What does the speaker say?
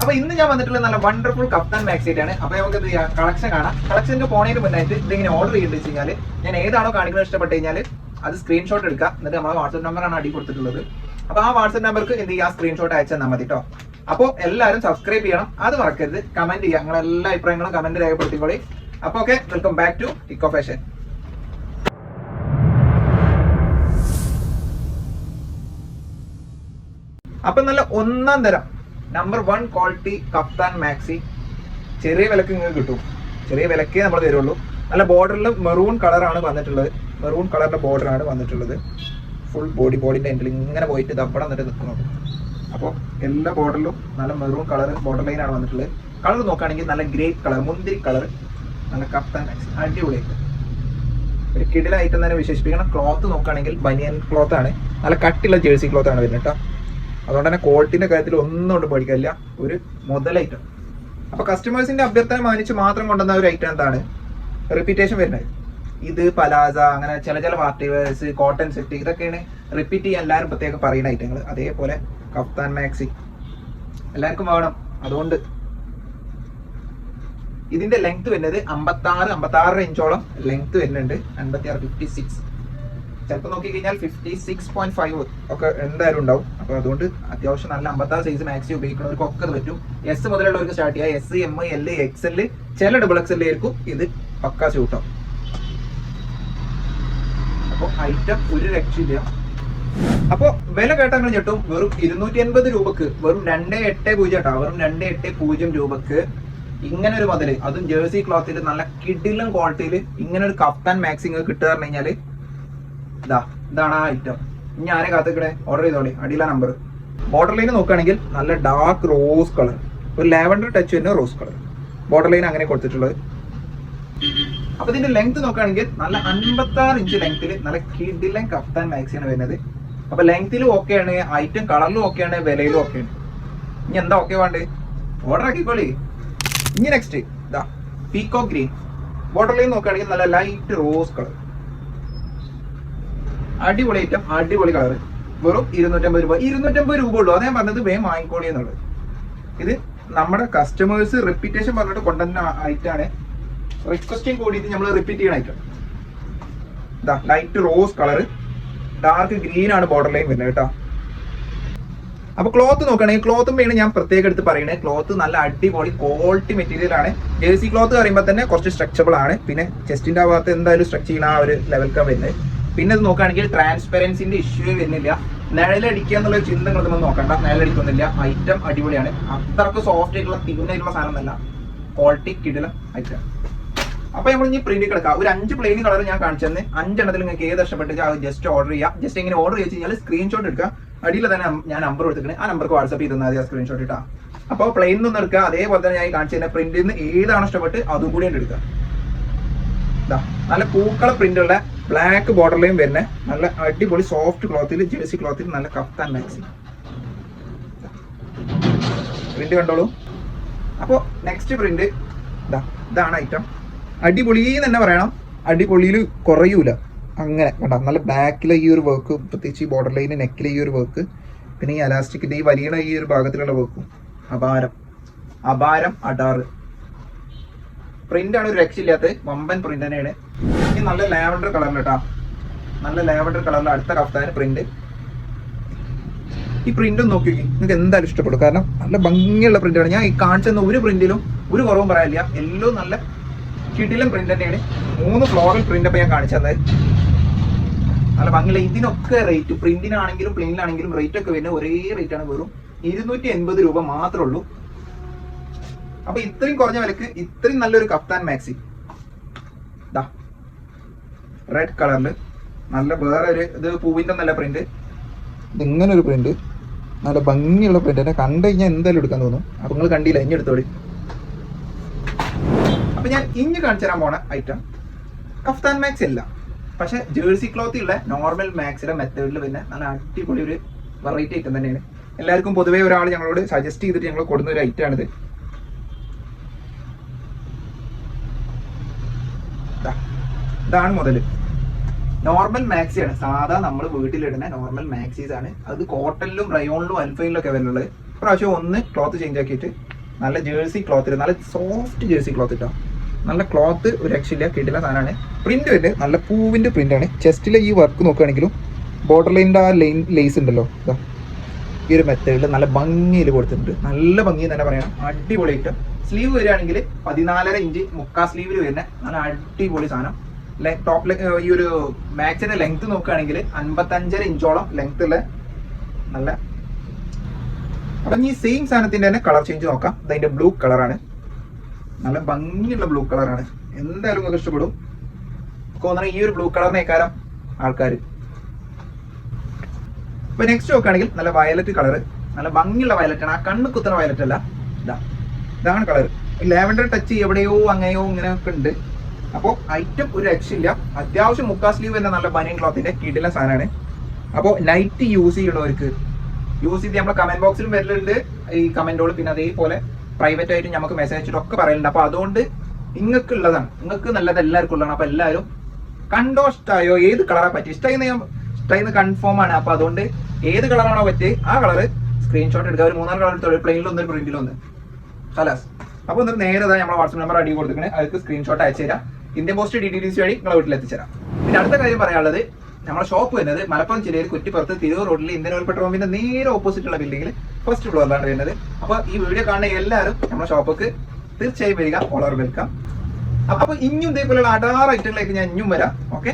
അപ്പൊ ഇന്ന് ഞാൻ വന്നിട്ടുള്ള നല്ല വണ്ടർഫുൾ കപ്താൻ മാക്സൈറ്റ് ആണ് അപ്പൊ നമുക്ക് കളക്ഷൻ കാണാം. കളക്ഷന്റെ പോണതിന് മുന്നായിട്ട് ഇതിങ്ങനെ ഓർഡർ ചെയ്യേണ്ടി വെച്ച് കഴിഞ്ഞാൽ ഞാൻ ഏതാണോ കാണിക്കുന്നത് ഇഷ്ടപ്പെട്ട് കഴിഞ്ഞാൽ അത് സ്ക്രീൻഷോട്ട് എടുക്കുക. എന്നിട്ട് നമ്മളെ വാട്സപ്പ് നമ്പറാണ് അടി കൊടുത്തിട്ടുള്ളത്. അപ്പൊ ആ വാട്സപ്പ് നമ്പർക്ക് എന്ത് ചെയ്യുക സ്ക്രീൻഷോട്ട് അയച്ചാൽ മതി കേട്ടോ അപ്പോൾ എല്ലാവരും സബ്സ്ക്രൈബ് ചെയ്യണം. അത് മറക്കരുത്. കമന്റ് ചെയ്യുക നിങ്ങളെ എല്ലാ അഭിപ്രായങ്ങളും കമന്റ് രേഖപ്പെടുത്തിക്കോളി. അപ്പൊ okay welcome back to Eco Fashion അപ്പൊ നല്ല ഒന്നാം തരം number one quality kaftan maxi ചെറിയ വിലക്ക് നിങ്ങൾക്ക് കിട്ടും. ചെറിയ വിലക്കേ നമ്മൾ തരുള്ളൂ. നല്ല ബോർഡറിൽ മെറൂൺ കളറാണ് വന്നിട്ടുള്ളത്. മെറൂൺ കളറിന്റെ ബോർഡറാണ് വന്നിട്ടുള്ളത്. ഫുൾ ബോഡി ബോഡിന്റെ എൻഡിൽ ഇങ്ങനെ പോയിട്ട് ദപ്പടം എന്നിട്ട് നിൽക്കുന്നുണ്ട് അപ്പോൾ എല്ലാ ബോർഡറിലും നല്ല മെറൂൺ കളർ ബോർഡർ ലൈനാണ് വന്നിട്ടുള്ളത്. കളർ നോക്കുകയാണെങ്കിൽ നല്ല ഗ്രേ കളർ മുന്തിരി കളർ നല്ല കപ്താൻ മാക്സി അടിപൊളിയായിട്ട് ഒരു കിടിലായിട്ട് തന്നെ വിശേഷിപ്പിക്കണം. ക്ലോത്ത് നോക്കുകയാണെങ്കിൽ ബനിയൻ ക്ലോത്ത് ആണ്. നല്ല കട്ടിയുള്ള ജേഴ്സി ക്ലോത്ത് ആണ് വരുന്നത് കേട്ടോ. അതുകൊണ്ട് തന്നെ ക്വാളിറ്റിന്റെ കാര്യത്തിൽ ഒന്നും കൊണ്ട് പേടിക്കില്ല ഒരു മുതൽ ഐറ്റം അപ്പൊ കസ്റ്റമേഴ്സിന്റെ അഭ്യർത്ഥന മാനിച്ച് മാത്രം കൊണ്ടുവന്ന ഒരു ഐറ്റം എന്താണ്? റിപ്പീറ്റേഷൻ വരുന്നത്. ഇത് പലാസ അങ്ങനെ ചില ചില പാർട്ടി കോട്ടൺ സെറ്റ് ഇതൊക്കെയാണ് റിപ്പീറ്റ് ചെയ്യാൻ എല്ലാവരും പ്രത്യേകം പറയുന്ന ഐറ്റങ്ങൾ അതേപോലെ കഫ്താൻ മാക്സി എല്ലാവർക്കും വേണം. അതുകൊണ്ട് ഇതിന്റെ ലെങ്ത് വരുന്നത് അമ്പത്തി ആറ് അമ്പത്തി ആറ് ഇഞ്ചോളം ലെങ്ത് വരുന്നുണ്ട്. അൻപത്തി ആറ് ഫിഫ്റ്റി സിക്സ് ചിലപ്പോൾ നോക്കി കഴിഞ്ഞാൽ ഫിഫ്റ്റി സിക്സ് പോയിന്റ് ഫൈവ് ഒക്കെ എന്തായാലും ഉണ്ടാവും. അപ്പൊ അതുകൊണ്ട് അത്യാവശ്യം നല്ല അമ്പത്താറ് സൈസ് മാക്സി ഉപയോഗിക്കുന്നവർക്ക് ഒക്കെ ഇത് പറ്റും. എസ് മുതലുള്ളവർക്ക് സ്റ്റാർട്ട് ചെയ്യാം. S M L X L ചില ഡബിൾ എക്സ് എൽ ഇത് പക്കാ സ്യൂട്ടാവും അപ്പോൾ ഐറ്റം ഒരു രക്ഷയില്ല. അപ്പോ വില കേട്ടങ്ങൾ ഞെട്ടും. വെറും ഇരുന്നൂറ്റി എൺപത് രൂപക്ക് വെറും രണ്ട് എട്ട് പൂജ്യം കേട്ടോ. വെറും രണ്ട് എട്ട് പൂജ്യം രൂപക്ക് ഇങ്ങനെ ഒരു മതിൽ അതും ജേഴ്സി ക്ലോത്തിൽ നല്ല കിഡിലും ക്വാളിറ്റിയിൽ ഇങ്ങനെ ഒരു കഫ്താൻ മാക്സിങ് കിട്ടുക പറഞ്ഞു കഴിഞ്ഞാൽ ഇതാ ഇതാണ് ആ ഐറ്റം ഇനി ആരെ കാത്തിക്കടെ ഓർഡർ ചെയ്തോളി. അടിയില നമ്പർ ബോർഡർ ലൈൻ നോക്കുകയാണെങ്കിൽ നല്ല ഡാർക്ക് റോസ് കളർ ഒരു ലാവൻഡർ ടച്ച് തന്നെ റോസ് കളർ ബോർഡർ ലൈൻ അങ്ങനെ കൊടുത്തിട്ടുള്ളത്. അപ്പൊ ഇതിന്റെ ലെങ്ത് നോക്കുകയാണെങ്കിൽ നല്ല അൻപത്തി ആറ് ഇഞ്ച് ലെങ്ത്തിൽ നല്ല കിഡിലൻ കഫ്താൻ മാക്സിയാണ് വരുന്നത്. അപ്പൊ ലെങ്ത്തിലും ഓക്കെയാണ് ഐറ്റം കളറിലും ഓക്കെയാണ് വിലയിലും ഓക്കെയാണ് ഇനി എന്താ ഓക്കെ വേണ്ടത്? ഓർഡർ ആക്കിക്കോളി. ഇനി നെക്സ്റ്റ് ഇതാ പീക്കോ ഗ്രീൻ ബോർഡർ ലൈൻ നോക്കുകയാണെങ്കിൽ നല്ല ലൈറ്റ് റോസ് കളർ അടിപൊളി ഐറ്റം അടിപൊളി കളർ വെറും ഇരുന്നൂറ്റമ്പത് രൂപ. ഇരുന്നൂറ്റമ്പത് രൂപ ഉള്ളൂ. അതേ പറഞ്ഞത് വേഗം വാങ്ങിക്കോളി എന്നുള്ളത്. ഇത് നമ്മുടെ കസ്റ്റമേഴ്സ് റിപ്പീറ്റേഷൻ പറഞ്ഞിട്ട് കൊണ്ടുവന്ന ഐറ്റാണ് റിക്വസ്റ്റിംഗ് കൂടിയിട്ട് നമ്മൾ റിപ്പീറ്റ് ചെയ്യണ ഐറ്റം ഇതാ light rose colour dark green ആണ് ബോർഡർ ലൈൻ വരുന്നത് കേട്ടോ. അപ്പൊ ക്ലോത്ത് നോക്കുകയാണെങ്കിൽ ക്ലോത്തും വേണം ഞാൻ പ്രത്യേകം എടുത്ത് പറയുന്നത് ക്ലോത്ത് നല്ല അടിപൊളി ക്വാളിറ്റി മെറ്റീരിയൽ ആണ്. ജേഴ്സി ക്ലോത്ത് പറയുമ്പോൾ തന്നെ കുറച്ച് സ്ട്രെച്ചബിൾ ആണ്. പിന്നെ ചെസ്റ്റിന്റെ ഭാഗത്ത് എന്തായാലും സ്ട്രെച്ച് ചെയ്യുന്ന ആ ഒരു ലെവൽക്കാണ് വരുന്നത്. പിന്നെ ഇത് നോക്കുകയാണെങ്കിൽ ട്രാൻസ്പെറൻസിന്റെ ഇഷ്യൂ വരുന്നില്ല. നിഴലടിക്കുക എന്നുള്ള ചിന്ത നിങ്ങളൊന്നും നോക്കണ്ട. നിഴലടിക്കുന്നില്ല ഐറ്റം അടിപൊളിയാണ്. അത്രയ്ക്ക് സോഫ്റ്റ് ആയിട്ടുള്ള തിന്നായിട്ടുള്ള സാധനം അല്ല ക്വാളിറ്റി കിടില ഐറ്റം അപ്പൊ നമ്മൾ ഇനി പ്രിന്റ് കിടക്കാം ഒരു അഞ്ച് പ്ലെയിൻ കളർ ഞാൻ കാണിച്ചു തന്നെ. അഞ്ചെണ്ണത്തിൽ നിങ്ങൾക്ക് ഏത് ഇഷ്ടപ്പെട്ട് ജസ്റ്റ് ഓർഡർ ചെയ്യാം. ജസ്റ്റ് ഇങ്ങനെ ഓർഡർ ചെയ്ത് കഴിഞ്ഞാൽ സ്ക്രീൻഷോട്ട് എടുക്കുക. അടിയിൽ തന്നെ ഞാൻ നമ്പർ കൊടുത്തിട്ട് ആ നമ്പർക്ക് വാട്സ്ആപ്പ് ചെയ്ത് തന്നാൽ മതി ആ സ്ക്രീൻഷോട്ട് ഇട്ടാ. അപ്പോൾ പ്ലെയിൻ നിന്ന് എടുക്കുക. അതേപോലെ തന്നെ ഞാൻ കാണിച്ചു തന്നെ പ്രിന്റിൽ നിന്ന് ഏതാണ് ഇഷ്ടപ്പെട്ട് അതും കൂടി എടുക്കുക. നല്ല പൂക്കള പ്രിന്റ് ബ്ലാക്ക് ലൈൻ വരുന്ന. നല്ല അടിപൊളി സോഫ്റ്റ് ക്ലോത്തിൽ ജേഴ്സി ക്ലോത്തിൽ നല്ല കഫ്താൻ മാക്സി പ്രിന്റ് കണ്ടോളൂ. അപ്പോൾ നെക്സ്റ്റ് പ്രിന്റ് ഇതാ ഇതാണ് ഐറ്റം അടിപൊളി തന്നെ പറയണം. അടിപൊളിയിൽ കുറയൂല. അങ്ങനെ കണ്ട? നല്ല ബാക്കിലെ ഈ ഒരു വർക്ക് പ്രത്യേകിച്ച് ഈ ബോർഡർ ലൈന് നെക്കിലെ ഈ ഒരു വർക്ക് പിന്നെ ഈ അലാസ്റ്റിക്കിന്റെ ഈ വലിയ ഈ ഒരു ഭാഗത്തിലുള്ള വർക്കും അപാരം. അപാരം അടാറ്. പ്രിന്റാണ് ഒരു രക്ഷയില്ലാത്ത വമ്പൻ പ്രിന്റ് തന്നെയാണ്. ഈ നല്ല ലാവൻഡർ കളറിൽ കേട്ടാ നല്ല ലാവൻഡർ കളറിൽ അടുത്ത കഫ്താന് പ്രിന്റ് ഈ പ്രിന്റ് ഒന്ന് നോക്കി നിങ്ങൾക്ക് എന്തായാലും ഇഷ്ടപ്പെടും. കാരണം നല്ല ഭംഗിയുള്ള പ്രിന്റാണ് ഞാൻ ഈ കാണിച്ചെന്ന ഒരു പ്രിന്റിലും ഒരു കുറവും പറയാനില്ല. എല്ലാം നല്ല കിടിലും പ്രിന്റ് തന്നെയാണ്. മൂന്ന് ഫ്ലോറൽ പ്രിന്റ് അപ്പൊ ഞാൻ കാണിച്ചു തന്നത് നല്ല ഭംഗിയുള്ള ഇതിനൊക്കെ റേറ്റ് പ്രിന്റിനാണെങ്കിലും പ്ലെയിനിലാണെങ്കിലും റേറ്റ് ഒക്കെ വരുന്ന ഒരേ റേറ്റ് ആണ് വെറും ഇരുന്നൂറ്റി എൺപത് രൂപ മാത്രമേ ഉള്ളൂ. അപ്പൊ ഇത്രയും കുറഞ്ഞ വിലക്ക് ഇത്രയും നല്ലൊരു കപ്താൻ മാക്സി. ദാ. റെഡ് കളറിൽ നല്ല വേറെ ഒരു ഇത് പൂവിന്റെ നല്ല പ്രിന്റ് ഇങ്ങനെ ഒരു പ്രിന്റ് നല്ല ഭംഗിയുള്ള പ്രിന്റ് എന്നെ കണ്ടു കഴിഞ്ഞാൽ എന്തായാലും എടുക്കാൻ തോന്നും. അപ്പൊ നിങ്ങൾ കണ്ടില്ല? ഇനി എടുത്തോളി. അപ്പൊ ഞാൻ ഇഞ്ഞ് കാണിച്ചു തരാൻ പോണ ഐറ്റം കഫ്താൻ മാക്സ് ഇല്ല. പക്ഷെ ജേഴ്സി ക്ലോത്ത് ഉള്ള നോർമൽ മാക്സിലെ മെത്തേഡിൽ പിന്നെ നല്ല അടിപൊളി ഒരു വെറൈറ്റി ഐറ്റം തന്നെയാണ്. എല്ലാവർക്കും പൊതുവേ ഒരാൾ ഞങ്ങളോട് സജസ്റ്റ് ചെയ്തിട്ട് ഞങ്ങൾ കൊടുക്കുന്ന ഒരു ഐറ്റം ആണിത് ദാ, ഇതാണ് മുതൽ. നോർമൽ മാക്സി ആണ്. സാധാ നമ്മൾ വീട്ടിലിടുന്ന നോർമൽ മാക്സീസ് ആണ്. അത് കോട്ടണിലും റയോണിലും അൽഫൈനിലും ഒക്കെ വരുന്നത്. പ്രാവശ്യം ഒന്ന് ക്ലോത്ത് ചേഞ്ച് ആക്കിയിട്ട് നല്ല ജേഴ്സി ക്ലോത്തിൽ നല്ല സോഫ്റ്റ് ജേഴ്സി ക്ലോത്ത് ഇട്ടോ. നല്ല ക്ലോത്ത് ഒരു രക്ഷയില്ല കിട്ടില്ല സാധനമാണ്. പ്രിന്റ് വരുന്നത് നല്ല പൂവിന്റെ പ്രിന്റ് ആണ്. ചെസ്റ്റിലെ ഈ വർക്ക് നോക്കുകയാണെങ്കിലും ബോർഡർ ലൈനിന്റെ ആ ലൈൻ ലേസ് ഉണ്ടല്ലോ. ഇതാ. ഈ ഒരു മെത്തേഡിൽ നല്ല ഭംഗിയിൽ കൊടുത്തിട്ടുണ്ട്. നല്ല ഭംഗി തന്നെ തന്നെ അടിപൊളി സ്ലീവ് വരികയാണെങ്കിൽ പതിനാലര ഇഞ്ച് മുക്കാ സ്ലീവിൽ വരുന്ന നല്ല അടിപൊളി സാധനം. ടോപ്പ് ഈ ഒരു മാച്ചിന്റെ ലെങ്ത് നോക്കുകയാണെങ്കിൽ അൻപത്തഞ്ചര ഇഞ്ചോളം ലെങ്ത് ഉള്ള നല്ല അപ്പൊ ഈ സെയിം സാധനത്തിന്റെ തന്നെ കളർ ചേഞ്ച് നോക്കാം. അതിന്റെ ബ്ലൂ കളറാണ് നല്ല ഭംഗിയുള്ള ബ്ലൂ കളറാണ് എന്തായാലും നിങ്ങൾക്ക് ഇഷ്ടപ്പെടും. തോന്നണ ഈ ഒരു ബ്ലൂ കളറിനേക്കാരം ആൾക്കാർ ഇപ്പൊ നെക്സ്റ്റ് നോക്കുകയാണെങ്കിൽ നല്ല വയലറ്റ് കളർ നല്ല ഭംഗിയുള്ള വയലറ്റ് ആണ്. ആ കണ്ണ് കുത്തുന്ന വയലറ്റ് അല്ല. ഇതാ. ഇതാണ് കളർ ലാവൻഡർ ടച്ച് എവിടെയോ അങ്ങനെയോ ഇങ്ങനെയൊക്കെ ഉണ്ട്. അപ്പോൾ ഐറ്റം ഒരു രക്ഷയില്ല അത്യാവശ്യം മുക്കാ സ്ലീവ് എന്ന നല്ല ബനിയൻ ക്ലോത്തിന്റെ കിടില സാധനമാണ്. അപ്പോൾ നൈറ്റ് യൂസ് ചെയ്യണവർക്ക് യൂസ് ചെയ്ത് നമ്മുടെ കമന്റ് ബോക്സിലും വരലുണ്ട്. ഈ കമന്റുകൾ പിന്നെ അതേപോലെ പ്രൈവറ്റ് ആയിട്ട് നമുക്ക് മെസ്സേജ് അയച്ചിട്ടൊക്കെ പറയലുണ്ട്. അപ്പൊ അതുകൊണ്ട് നിങ്ങൾക്ക് ഉള്ളതാണ് നിങ്ങൾക്ക് നല്ലത് എല്ലാവർക്കും ഉള്ളതാണ് അപ്പൊ എല്ലാവരും കണ്ടോ ഇഷ്ടമായോ ഏത് കളറാ പറ്റി ഇഷ്ടമായി ഞാൻ ഇഷ്ടമായി കൺഫേം ആണ്. അപ്പൊ അതുകൊണ്ട് ഏത് കളറാണോ പറ്റി ആ കളറ് സ്ക്രീൻഷോട്ട് എടുക്കുക. ഒരു മൂന്നാൽ കളർ എടുത്തോളൂ പ്ലെയിനിലൊന്ന് പ്രിന്റിലൊന്ന് ഹലാസ് അപ്പൊ എന്നിട്ട് നേരെ നമ്മളെ വാട്സ്ആപ്പ് നമ്പർ അടി കൊടുക്കണേ അവർക്ക് സ്ക്രീൻഷോട്ട് അയച്ചു തരാം Indian post D T D C വഴി നിങ്ങളെ വീട്ടിൽ എത്തിച്ചേരാം പിന്നെ അടുത്ത കാര്യം പറയാനുള്ളത് നമ്മുടെ ഷോപ്പ് വരുന്നത് മലപ്പുറം ജില്ലയിൽ കുറ്റിപ്പുറത്ത് തിരൂർ റോഡിൽ ഇന്ത്യൻ ഓയിൽ പെട്രോൾ പമ്പിന്റെ നേരെ ഓപ്പോസിറ്റ് ഉള്ള ബിൽഡിംഗിൽ ഫസ്റ്റ് ഫ്ലോറിലാണ് വരുന്നത്. അപ്പൊ ഈ വീഡിയോ കാണുന്ന എല്ലാവരും നമ്മുടെ ഷോപ്പിക്ക് തീർച്ചയായും വരിക. ഓളർ വെൽക്കം അപ്പൊ ഇനിയും ഇതേപോലെയുള്ള അടാറ് ഐറ്റങ്ങളിലേക്ക് ഞാൻ ഇനിയും വരാം. ഓക്കെ